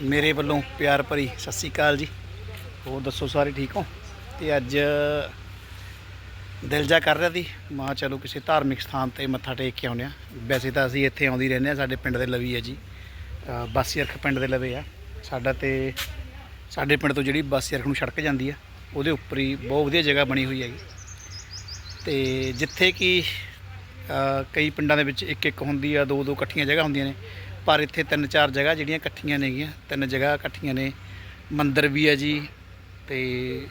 ਮੇਰੇ ਵੱਲੋਂ ਪਿਆਰ ਭਰੀ ਸਤਿ ਸ੍ਰੀ ਅਕਾਲ ਜੀ। ਹੋਰ ਦੱਸੋ ਸਾਰੇ ਠੀਕ ਹੋ? ਤੇ ਅੱਜ ਦਿਲ ਜਾ ਕਰ ਰਿਹਾ ਸੀ। ਮਾਂ ਚਲੋ ਕਿਸੇ ਧਾਰਮਿਕ ਸਥਾਨ ਤੇ ਮੱਥਾ ਟੇਕ ਕੇ ਆਉਂਦੇ ਆ ਵੈਸੇ ਤਾਂ ਅਸੀਂ ਇੱਥੇ ਆਉਂਦੀ ਰਹਿੰਦੇ ਆ ਸਾਡੇ ਪਿੰਡ ਦੇ ਲਵੀ ਹੈ ਜੀ। ਅ, ਬਾਸੀ ਅਰਖ ਪਿੰਡ ਦੇ ਲਵੇ ਆ। ਸਾਡਾ ਤੇ ਸਾਡੇ ਪਿੰਡ ਤੋਂ ਜਿਹੜੀ ਬਾਸੀ ਅਰਖ ਨੂੰ ਸੜਕ ਜਾਂਦੀ ਆ ਉਹਦੇ ਉੱਪਰ ਹੀ ਬਹੁਤ ਵਧੀਆ ਜਗ੍ਹਾ ਬਣੀ ਹੋਈ ਹੈਗੀ। ਤੇ ਜਿੱਥੇ ਕਿ ਕਈ ਪਿੰਡਾਂ ਦੇ ਵਿੱਚ ਇੱਕ ਇੱਕ ਹੁੰਦੀ ਆ ਦੋ ਦੋ ਇਕੱਠੀਆਂ ਜਗ੍ਹਾ ਹੁੰਦੀਆਂ ਨੇ। ਪਰ ਇੱਥੇ ਤਿੰਨ ਚਾਰ ਜਗ੍ਹਾ ਜਿਹੜੀਆਂ ਇਕੱਠੀਆਂ ਨੇਗੀਆਂ, ਤਿੰਨ ਜਗ੍ਹਾ ਇਕੱਠੀਆਂ ਨੇ। ਮੰਦਿਰ ਵੀ ਹੈ ਜੀ ਤੇ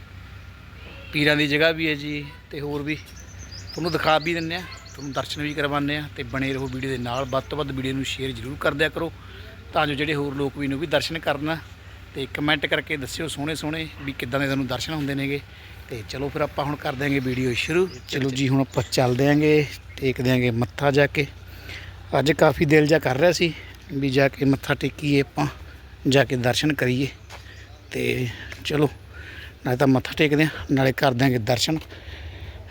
ਪੀਰਾਂ ਦੀ ਜਗ੍ਹਾ ਵੀ ਹੈ ਜੀ ਤੇ ਹੋਰ ਵੀ। ਤੁਹਾਨੂੰ ਦਿਖਾ ਵੀ ਦਿੰਨੇ ਆ ਤੁਹਾਨੂੰ ਦਰਸ਼ਨ ਵੀ ਕਰਵਾਉਂਦੇ ਆ ਤੇ ਬਣੇ ਰਹੋ ਵੀਡੀਓ ਦੇ ਨਾਲ। ਵੱਧ ਤੋਂ ਵੱਧ ਵੀਡੀਓ ਨੂੰ ਸ਼ੇਅਰ ਜ਼ਰੂਰ ਕਰ ਦਿਆ ਕਰੋ ਤਾਂ ਜੋ ਜਿਹੜੇ ਹੋਰ ਲੋਕ ਵੀ ਨੂੰ ਵੀ ਦਰਸ਼ਨ ਕਰਨ ਤੇ ਕਮੈਂਟ ਕਰਕੇ ਦੱਸਿਓ ਸੋਹਣੇ ਸੋਹਣੇ ਵੀ ਕਿੱਦਾਂ ਦੇ ਤੁਹਾਨੂੰ ਦਰਸ਼ਨ ਹੁੰਦੇ ਨੇਗੇ। ਤੇ ਚਲੋ ਫਿਰ ਆਪਾਂ ਹੁਣ ਕਰ ਦਿਆਂਗੇ ਵੀਡੀਓ ਸ਼ੁਰੂ। ਚਲੋ ਜੀ, ਹੁਣ ਆਪਾਂ ਚੱਲ ਦਿਆਂਗੇ, ਟੇਕ ਦਿਆਂਗੇ ਮੱਥਾ ਜਾ ਕੇ। ਅੱਜ ਕਾਫੀ ਦਿਲ ਜਾ ਕਰ ਰਿਹਾ ਸੀ। ਵੀ ਜਾ ਕੇ ਮੱਥਾ ਟੇਕੀਏ ਆਪਾਂ, ਜਾ ਕੇ ਦਰਸ਼ਨ ਕਰੀਏ। ਤੇ ਚਲੋ, ਨਾਲੇ ਤਾਂ ਮੱਥਾ ਟੇਕਦੇ ਆ ਨਾਲੇ ਕਰ ਦਿਆਂਗੇ ਦਰਸ਼ਨ।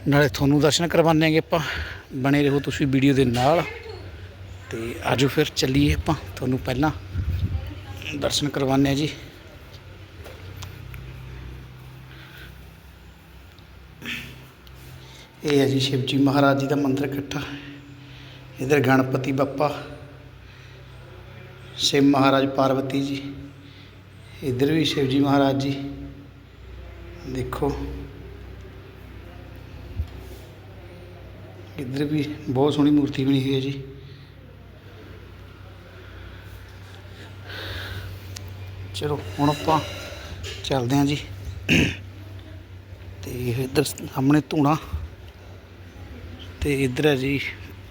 ਨਾਲੇ ਤੁਹਾਨੂੰ ਦਰਸ਼ਨ ਕਰਵਾਉਂਦੇ ਆਂਗੇ ਆਪਾਂ, ਬਣੇ ਰਹੋ ਤੁਸੀਂ ਵੀਡੀਓ ਦੇ ਨਾਲ। ਤੇ ਆਜੋ ਫਿਰ ਚੱਲੀਏ ਆਪਾਂ, ਤੁਹਾਨੂੰ ਪਹਿਲਾਂ ਦਰਸ਼ਨ ਕਰਵਾਉਂਦੇ ਆ ਜੀ। ਇਹ ਹੈ ਜੀ ਸ਼ਿਵਜੀ ਮਹਾਰਾਜ ਜੀ ਦਾ ਮੰਦਿਰ ਇਕੱਠਾ। ਇਧਰ ਗਣਪਤੀ ਬੱਪਾ ਸ਼ਿਵ ਮਹਾਰਾਜ ਪਾਰਵਤੀ ਜੀ, ਇਧਰ ਵੀ ਸ਼ਿਵਜੀ ਮਹਾਰਾਜ ਜੀ, ਦੇਖੋ। ਇਧਰ ਵੀ ਬਹੁਤ ਸੋਹਣੀ ਮੂਰਤੀ ਬਣੀ ਹੋਈ ਹੈ ਜੀ। ਚਲੋ, ਹੁਣ ਆਪਾਂ ਚੱਲਦੇ ਹਾਂ ਜੀ। ਤੇ ਇੱਧਰ ਸਾਹਮਣੇ ਧੂਣਾ। ਤੇ ਇੱਧਰ ਹੈ ਜੀ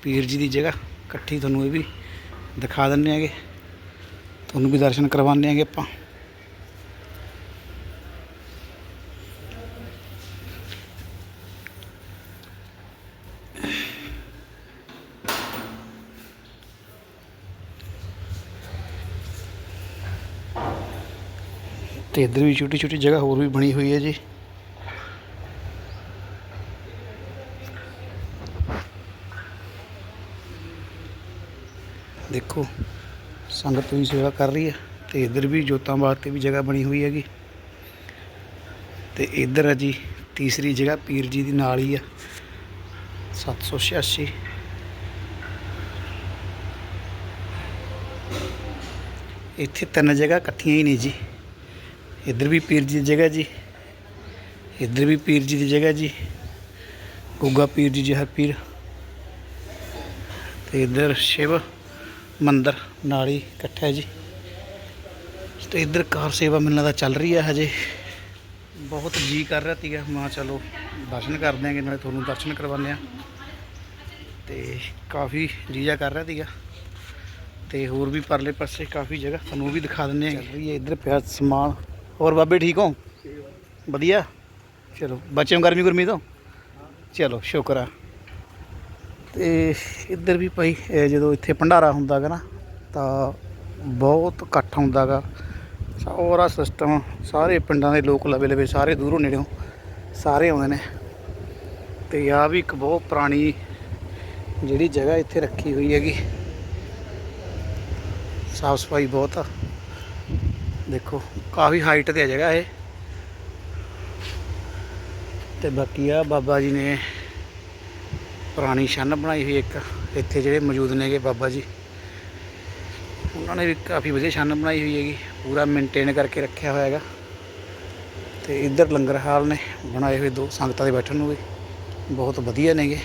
ਪੀਰ ਜੀ ਦੀ ਜਗ੍ਹਾ। ਇਕੱਠੀ ਤੁਹਾਨੂੰ ਇਹ ਵੀ ਦਿਖਾ ਦਿੰਨੇ ਆਗੇ ਤੁਹਾਨੂੰ ਵੀ ਦਰਸ਼ਨ ਕਰਵਾਉਂਦੇ ਆਗੇ ਆਪਾਂ। ਤੇ ਇਧਰ ਵੀ ਛੋਟੀ ਛੋਟੀ ਜਗ੍ਹਾ ਹੋਰ ਵੀ ਬਣੀ ਹੋਈ ਹੈ ਜੀ। ਦੇਖੋ ਸੰਗਤ ਵੀ ਸੇਵਾ ਕਰ ਰਹੀ ਹੈ ਤੇ ਇਧਰ ਵੀ ਜੋਤਾਂ ਵਾਸਤੇ ਵੀ ਜਗ੍ਹਾ ਬਣੀ ਹੋਈ ਹੈਗੀ। ਤੇ ਇਧਰ ਹੈ ਜੀ ਤੀਸਰੀ ਜਗ੍ਹਾ ਪੀਰ ਜੀ ਦੀ ਨਾਲ ਹੀ ਆ। 786 ਇੱਥੇ ਤਿੰਨ ਜਗ੍ਹਾ ਇਕੱਠੀਆਂ ਹੀ ਨੇ ਜੀ। ਇੱਧਰ ਵੀ ਪੀਰ ਜੀ ਦੀ ਜਗ੍ਹਾ ਜੀ। ਇੱਧਰ ਵੀ ਪੀਰ ਜੀ ਦੀ ਜਗ੍ਹਾ ਜੀ। ਗੁੱਗਾ ਪੀਰ ਜੀ, ਜਹਰ ਪੀਰ। ਤੇ ਇੱਧਰ ਸ਼ਿਵ। ਮੰਦਰ ਨਾਲ ਹੀ ਇਕੱਠਾ ਜੀ। ਤੇ ਇੱਧਰ ਕਾਰ ਸੇਵਾ ਮੈਨੂੰ ਲੱਗਦਾ ਚੱਲ ਰਹੀ ਹੈ ਹਜੇ। ਬਹੁਤ ਜੀ ਕਰ ਰਿਹਾ ਸੀਗਾ ਮੈਂ ਚਲੋ ਦਰਸ਼ਨ ਕਰ ਦਿਆਂਗੇ ਨਾਲੇ ਤੁਹਾਨੂੰ ਦਰਸ਼ਨ ਕਰਵਾਉਂਦੇ ਆ ਤੇ ਕਾਫੀ ਜੀਜਾ ਕਰ ਰਿਹਾ ਸੀਗਾ ਤੇ ਹੋਰ ਵੀ ਪਰਲੇ ਪਾਸੇ ਕਾਫੀ ਜਗ੍ਹਾ ਤੁਹਾਨੂੰ ਵੀ ਦਿਖਾ ਦਿੰਦੇ ਆ ਚੱਲ ਰਹੀ ਹੈ ਇੱਧਰ ਪਿਆ ਸਮਾਨ। ਹੋਰ ਬਾਬੇ ਠੀਕ ਹੋ? ਵਧੀਆ। ਚਲੋ ਬੱਚਿਆਂ ਨੂੰ ਗਰਮੀ ਗੁਰਮੀ ਤੋਂ? ਚਲੋ ਸ਼ੁਕਰ ਆ। ਤੇ ਇੱਧਰ ਵੀ ਭਾਈ ਜਦੋਂ ਇੱਥੇ ਭੰਡਾਰਾ ਹੁੰਦਾ ਗਾ ਨਾ, ਤਾਂ ਬਹੁਤ ਇਕੱਠ ਹੁੰਦਾ ਗਾ ਸਾਰਾ ਸਿਸਟਮ ਸਾਰੇ ਪਿੰਡਾਂ ਦੇ ਲੋਕ ਲਵੇ ਲਵੇ, ਸਾਰੇ ਦੂਰੋਂ ਨੇੜਿਓਂ ਸਾਰੇ ਆਉਂਦੇ ਨੇ। ਤੇ ਆ ਵੀ ਇੱਕ ਬਹੁਤ ਪੁਰਾਣੀ ਜਿਹੜੀ ਜਗ੍ਹਾ ਇੱਥੇ ਰੱਖੀ ਹੋਈ ਹੈਗੀ। ਸਾਫ਼ ਸਫ਼ਾਈ ਬਹੁਤ ਆ। ਦੇਖੋ, ਕਾਫੀ ਹਾਈਟ ਤੇ ਆ ਜਗ੍ਹਾ ਇਹ। ਤੇ ਬਾਕੀ ਆ ਬਾਬਾ ਜੀ ਨੇ ਪੁਰਾਣੀ ਛੰਨ ਬਣਾਈ ਹੋਈ ਇੱਕ, ਇੱਥੇ ਜਿਹੜੇ ਮੌਜੂਦ ਨੇਗੇ ਬਾਬਾ ਜੀ। ਉਹਨਾਂ ਨੇ ਵੀ ਕਾਫੀ ਵਧੀਆ ਛੰਨ ਬਣਾਈ ਹੋਈ ਹੈਗੀ, ਪੂਰਾ ਮੇਨਟੇਨ ਕਰਕੇ ਰੱਖਿਆ ਹੋਇਆ ਹੈਗਾ। ਤੇ ਇੱਧਰ ਲੰਗਰ ਹਾਲ ਨੇ, ਬਣਾਏ ਹੋਏ ਦੋ ਸੰਗਤਾਂ ਦੇ ਬੈਠਣ ਨੂੰ ਵੀ, ਬਹੁਤ ਵਧੀਆ ਨੇਗੇ।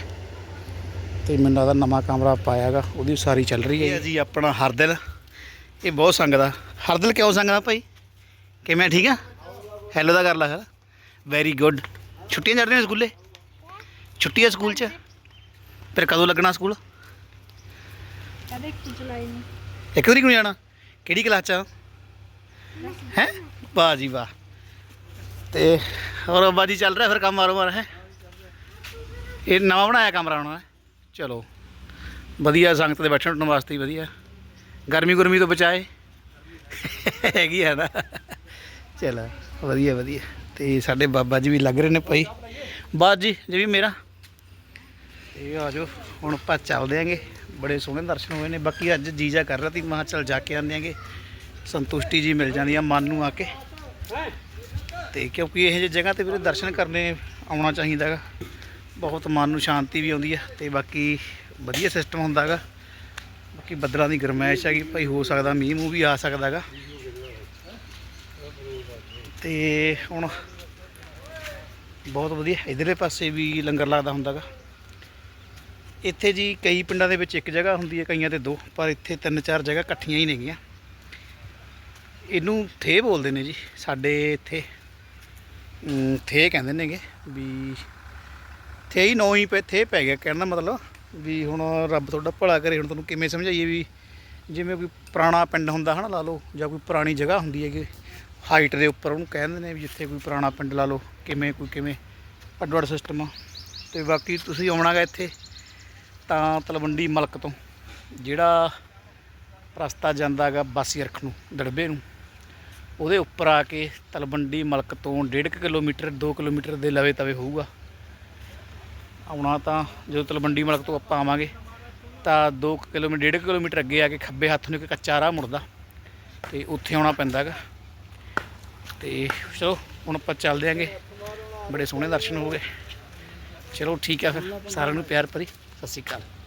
ਤੇ ਮੈਨੂੰ ਲੱਗਦਾ ਨਵਾਂ ਕਮਰਾ ਪਾਇਆ ਹੈਗਾ, ਉਹਦੀ ਸਾਰੀ ਚੱਲ ਰਹੀ ਹੈ ਜੀ। ਆਪਣਾ ਹਰਦਿਲ, ਇਹ ਬਹੁਤ ਸੰਗਦਾ। ਹਰਦਿਲ ਕਿਉਂ ਸੰਗਦਾ ਭਾਈ? ਕਿਵੇਂ, ਠੀਕ ਆ? ਹੈਲੋ ਦਾ ਕਰ ਲਾ। ਫਿਰ ਵੈਰੀ ਗੁੱਡ ਛੁੱਟੀਆਂ ਚੱਲ ਰਹੀਆਂ ਸਕੂਲੇ? ਛੁੱਟੀ ਹੈ ਸਕੂਲ 'ਚ? ਫਿਰ ਕਦੋਂ ਲੱਗਣਾ ਸਕੂਲ? ਕਹਿੰਦੇ 1 ਜੁਲਾਈ ਨੂੰ। ਇੱਕ ਤਰੀਕ ਨੂੰ ਜਾਣਾ? ਕਿਹੜੀ ਕਲਾਸ 'ਚ ਹੈ? ਵਾਹ ਜੀ ਵਾਹ। ਤੇ ਹੋਰ ਬਾਜੀ ਚੱਲ ਰਿਹਾ ਫਿਰ ਕੰਮ ਮਾਰੋ ਮਾਰ ਹੈ? ਇਹ ਨਵਾਂ ਬਣਾਇਆ ਕਮਰਾ ਹੁਣ ਚਲੋ। ਵਧੀਆ ਸੰਗਤ ਦੇ ਬੈਠਣ ਉੱਠਣ ਵਾਸਤੇ ਵਧੀਆ। ਗਰਮੀ ਗੁਰਮੀ ਤੋਂ ਬਚਾਏ। ਹੈਗੀ ਹੈ ਨਾ। ਚਲੋ ਵਧੀਆ ਵਧੀਆ। ਤੇ ਸਾਡੇ ਬਾਬਾ ਜੀ ਵੀ ਲੱਗ ਰਹੇ ਨੇ ਭਾਈ। ਬਾਦ ਜੀ ਜੀ ਵੀ ਮੇਰਾ। ਇਹ ਆ ਜਾਓ, ਹੁਣ ਆਪਾਂ ਚੱਲਦੇ ਆਂਗੇ। ਬੜੇ ਸੋਹਣੇ ਦਰਸ਼ਨ ਹੋਏ ਨੇ। ਬਾਕੀ ਅੱਜ ਜੀਜਾ ਕਰ ਰਿਹਾ ਸੀ ਮਹਾ ਚੱਲ ਜਾ ਕੇ ਆਉਂਦੇ ਆਂਗੇ। ਸੰਤੁਸ਼ਟੀ ਜੀ ਮਿਲ ਜਾਂਦੀ ਆ ਮਨ ਨੂੰ ਆ ਕੇ। ਤੇ ਕਿਉਂਕਿ ਇਹ ਜਿਹੀ ਜਗ੍ਹਾ ਤੇ ਵੀਰੇ ਦਰਸ਼ਨ ਕਰਨੇ ਆਉਣਾ ਚਾਹੀਦਾ ਹੈਗਾ ਬਹੁਤ ਮਨ ਨੂੰ ਸ਼ਾਂਤੀ ਵੀ ਆਉਂਦੀ ਆ ਤੇ ਬਾਕੀ ਵਧੀਆ ਸਿਸਟਮ ਹੁੰਦਾ ਹੈਗਾ ਬਾਕੀ ਬੱਦਲਾਂ ਦੀ ਗਰਮੈਸ਼ ਹੈਗੀ ਭਾਈ ਹੋ ਸਕਦਾ ਮੀਂਹ ਮੂੰਹ ਵੀ ਆ ਸਕਦਾ ਹੈਗਾ ਤੇ ਹੁਣ ਬਹੁਤ ਵਧੀਆ। ਇਧਰਲੇ ਪਾਸੇ ਵੀ ਲੰਗਰ ਲੱਗਦਾ ਹੁੰਦਾ ਹੈਗਾ ਇੱਥੇ ਜੀ ਕਈ ਪਿੰਡਾਂ ਦੇ ਵਿੱਚ ਇੱਕ ਜਗ੍ਹਾ ਹੁੰਦੀ ਹੈ ਕਈਆਂ ਤੇ ਦੋ ਪਰ ਇੱਥੇ ਤਿੰਨ ਚਾਰ ਜਗ੍ਹਾ ਇਕੱਠੀਆਂ ਹੀ ਨੇਗੀਆਂ। ਇਹਨੂੰ ਥੇ ਬੋਲਦੇ ਨੇ ਜੀ ਸਾਡੇ ਇੱਥੇ ਅਮ, ਥੇ ਕਹਿੰਦੇ ਨੇਗੇ ਵੀ ਥੇ ਹੀ ਨੌ ਹੀ ਪੈ ਥੇ ਪੈ ਗਿਆ ਕਹਿਣ ਦਾ ਮਤਲਬ ਵੀ ਹੁਣ ਰੱਬ ਤੁਹਾਡਾ ਭਲਾ ਕਰੇ ਹੁਣ ਤੁਹਾਨੂੰ ਕਿਵੇਂ ਸਮਝਾਈਏ ਵੀ ਜਿਵੇਂ ਕੋਈ ਪੁਰਾਣਾ ਪਿੰਡ ਹੁੰਦਾ ਹਨਾ ਲਾ ਲਓ ਜਾਂ ਕੋਈ ਪੁਰਾਣੀ ਜਗ੍ਹਾ ਹੁੰਦੀ ਹੈਗੀ ਹਾਈਟ ਦੇ ਉੱਪਰ ਉਹਨੂੰ ਕਹਿੰਦੇ ਨੇ ਵੀ ਜਿੱਥੇ ਕੋਈ ਪੁਰਾਣਾ ਪਿੰਡ ਲਾ ਲਓ ਕਿਵੇਂ ਕੋਈ ਕਿਵੇਂ ਅੱਡੋ ਅੱਡ ਸਿਸਟਮ ਆ। ਤੇ ਬਾਕੀ ਤੁਸੀਂ ਆਉਣਾਗਾ ਇੱਥੇ ਤਾਂ ਤਲਵੰਡੀ ਮਲਕ ਤੋਂ, ਜਿਹੜਾ ਰਸਤਾ ਜਾਂਦਾ ਹੈਗਾ ਬਾਸੀਰਖ ਨੂੰ, ਦੜਬੇ ਨੂੰ, ਉਹਦੇ ਉੱਪਰ ਆ ਕੇ ਤਲਵੰਡੀ ਮਲਕ ਤੋਂ 1.5 ਕਿਲੋਮੀਟਰ 2 ਕਿਲੋਮੀਟਰ ਦੇ ਲਵੇ ਤਵੇ ਹੋਊਗਾ। ਆਉਣਾ ਤਾਂ ਜਦੋਂ ਤਲਵੰਡੀ ਮਲਕ ਤੋਂ ਆਪਾਂ ਆਵਾਂਗੇ, ਤਾਂ 2 ਕਿਲੋਮੀਟਰ 1.5 ਕਿਲੋਮੀਟਰ ਅੱਗੇ ਆ ਕੇ ਖੱਬੇ ਹੱਥ ਨੂੰ ਇੱਕ ਕੱਚਾ ਰਾਹ ਮੁੜਦਾ, ਤੇ ਉੱਥੇ ਆਉਣਾ ਪੈਂਦਾ ਹੈਗਾ। ਤੇ ਚਲੋ, ਹੁਣ ਆਪਾਂ ਚੱਲਦੇ ਆਂਗੇ ਬੜੇ ਸੋਹਣੇ ਦਰਸ਼ਨ ਹੋ ਗਏ। ਚਲੋ ਠੀਕ ਆ ਫਿਰ, ਸਾਰਿਆਂ ਨੂੰ ਪਿਆਰ ਭਰੀ। ਸਤਿ ਸ਼੍ਰੀ ਅਕਾਲ